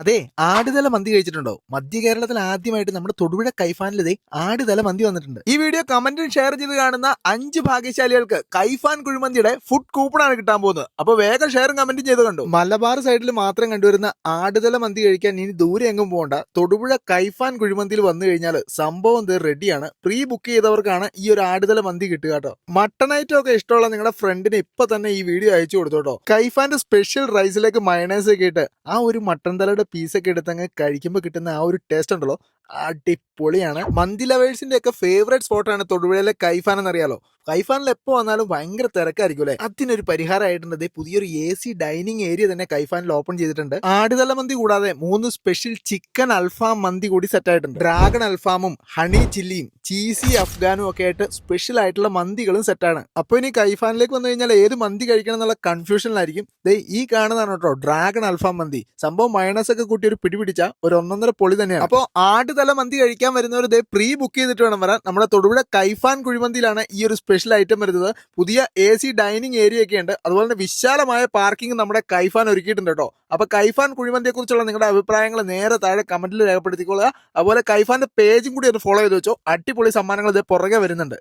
അതെ ആടുതല മന്തി കഴിച്ചിട്ടുണ്ടോ? മധ്യ കേരളത്തിൽ ആദ്യമായിട്ട് നമ്മുടെ തൊടുപുഴ കൈഫാനിലതേ ആടുതല മന്തി വന്നിട്ടുണ്ട്. ഈ വീഡിയോ കമന്റിൽ ഷെയർ ചെയ്ത് കാണുന്ന അഞ്ച് ഭാഗ്യശാലികൾക്ക് കൈഫാൻ കുഴിമന്തിയുടെ ഫുഡ് കൂപ്പൺ ആണ് കിട്ടാൻ പോകുന്നത്. അപ്പൊ വേഗം ഷെയറും കമന്റും ചെയ്ത് കണ്ടു? മലബാർ സൈഡിൽ മാത്രം കണ്ടുവരുന്ന ആടുതല മന്തി കഴിക്കാൻ ഇനി ദൂരെ എങ്ങും പോകണ്ട. തൊടുപുഴ കൈഫാൻ കുഴിമന്തിയിൽ വന്നു കഴിഞ്ഞാൽ സംഭവം ഇത് റെഡിയാണ് പ്രീ ബുക്ക് ചെയ്തവർക്കാണ് ഈ ഒരു ആടുതല മന്തി കിട്ടുക കേട്ടോ. മട്ടൺ ഐറ്റം ഒക്കെ ഇഷ്ടമുള്ള നിങ്ങളുടെ ഫ്രണ്ടിന് ഇപ്പൊ തന്നെ ഈ വീഡിയോ അയച്ചു കൊടുത്തോട്ടോ. കൈഫാന്റെ സ്പെഷ്യൽ റൈസിലേക്ക് മയണൈസ് ഒക്കെ ഇട്ട് ആ ഒരു മട്ടൻ തലയുടെ പീസൊക്കെ എടുത്തങ്ങ് കഴിക്കുമ്പോൾ കിട്ടുന്ന ആ ഒരു ടേസ്റ്റ് ഉണ്ടല്ലോ അടിപൊളിയാണ്. മന്തി ലവേഴ്സിന്റെ ഒക്കെ ഫേവറേറ്റ് സ്പോട്ടാണ് തൊടുപുഴയിലെ കൈഫാൻ എന്നറിയാലോ കൈഫാനിൽ എപ്പോ വന്നാലും ഭയങ്കര തിരക്കായിരിക്കും അല്ലെ? അതിനൊരു പരിഹാരമായിട്ടുണ്ട്. പുതിയൊരു എ സി ഡൈനിങ് ഏരിയ തന്നെ കൈഫാനിൽ ഓപ്പൺ ചെയ്തിട്ടുണ്ട്. ആടുതല മന്തി കൂടാതെ മൂന്ന് സ്പെഷ്യൽ ചിക്കൻ അൽഫാം മന്തി കൂടി സെറ്റ് ആയിട്ടുണ്ട്. ഡ്രാഗൺ അൽഫാമും ഹണി ചില്ലിയും ചീസി അഫ്ഗാനും ഒക്കെ ആയിട്ട് സ്പെഷ്യൽ ആയിട്ടുള്ള മന്തികളും സെറ്റാണ് അപ്പൊ ഇനി കൈഫാനിലേക്ക് വന്നു കഴിഞ്ഞാൽ ഏത് മന്തി കഴിക്കണം എന്നുള്ള കൺഫ്യൂഷനിലായിരിക്കും ദേ ഈ കാണുന്നതാണ് കേട്ടോ ഡ്രാഗൺ അൽഫാം മന്തി. സംഭവം മയണസ് ഒക്കെ കൂട്ടി ഒരു പിടിപിടിച്ച ഒരു ഒന്നൊന്നര പൊളി തന്നെയാണ്. അപ്പോൾ ആടുതല മന്തി കഴിക്കാൻ വരുന്നവർ ഇതേ പ്രീ ബുക്ക് ചെയ്തിട്ട് വേണം വരാൻ. നമ്മുടെ തൊടുപുഴ കൈഫാൻ കുഴിമന്തിയിലാണ് ഈ ഒരു സ്പെഷ്യൽ ഐറ്റം വരുന്നത്. പുതിയ എ സി ഡൈനിങ് ഏരിയ ഒക്കെ ഉണ്ട്. അതുപോലെ തന്നെ വിശാലമായ പാർക്കിംഗ് നമ്മുടെ കൈഫാൻ ഒരുക്കിയിട്ടുണ്ട് കേട്ടോ. അപ്പൊ കൈഫാൻ കുഴിമന്തിയെ കുറിച്ചുള്ള നിങ്ങളുടെ അഭിപ്രായങ്ങൾ നേരെ താഴെ കമന്റിൽ രേഖപ്പെടുത്തിക്കൊള്ളുക അതുപോലെ കൈഫാന്റെ പേജും കൂടി ഒന്ന് ഫോളോ ചെയ്ത് വെച്ചോ. അടിപൊളി സമ്മാനങ്ങൾ ഇത് പുറകെ വരുന്നുണ്ട്.